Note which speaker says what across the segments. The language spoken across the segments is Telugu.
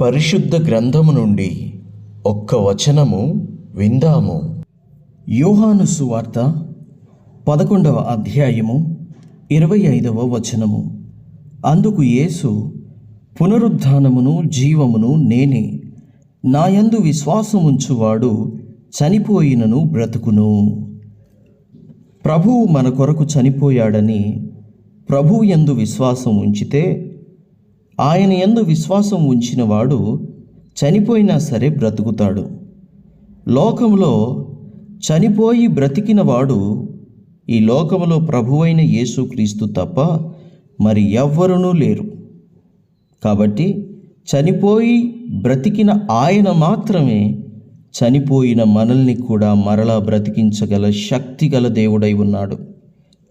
Speaker 1: పరిశుద్ధ గ్రంథము నుండి ఒక్క వచనము విందాము.
Speaker 2: యోహాను సువార్త పదకొండవ అధ్యాయము ఇరవై ఐదవ వచనము. అందుకు యేసు పునరుద్ధానమును జీవమును నేనే నాయందు విశ్వాసముంచువాడు చనిపోయినను బ్రతుకును. ప్రభువు మన కొరకు చనిపోయాడని ప్రభువు యందు విశ్వాసం ఉంచితే ఆయన ఎందు విశ్వాసం ఉంచినవాడు చనిపోయినా సరే బ్రతుకుతాడు. లోకంలో చనిపోయి బ్రతికినవాడు ఈ లోకంలో ప్రభువైన యేసుక్రీస్తు తప్ప మరి ఎవ్వరునూ లేరు. కాబట్టి చనిపోయి బ్రతికిన ఆయన మాత్రమే చనిపోయిన మనల్ని కూడా మరలా బ్రతికించగల శక్తి గల దేవుడై ఉన్నాడు.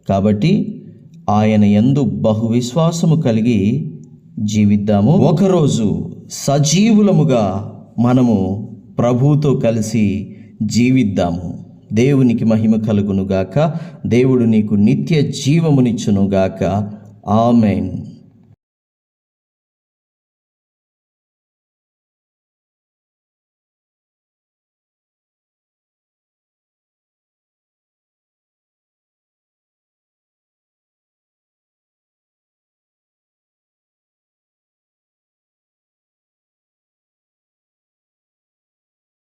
Speaker 2: కాబట్టి ఆయన ఎందు బహు విశ్వాసము కలిగి జీవిద్దాము. ఒకరోజు సజీవులముగా మనము ప్రభువుతో కలిసి జీవిద్దాము. దేవునికి మహిమ కలుగునుగాక. దేవుడు నీకు నిత్య జీవమునిచ్చునుగాక. ఆమెన్.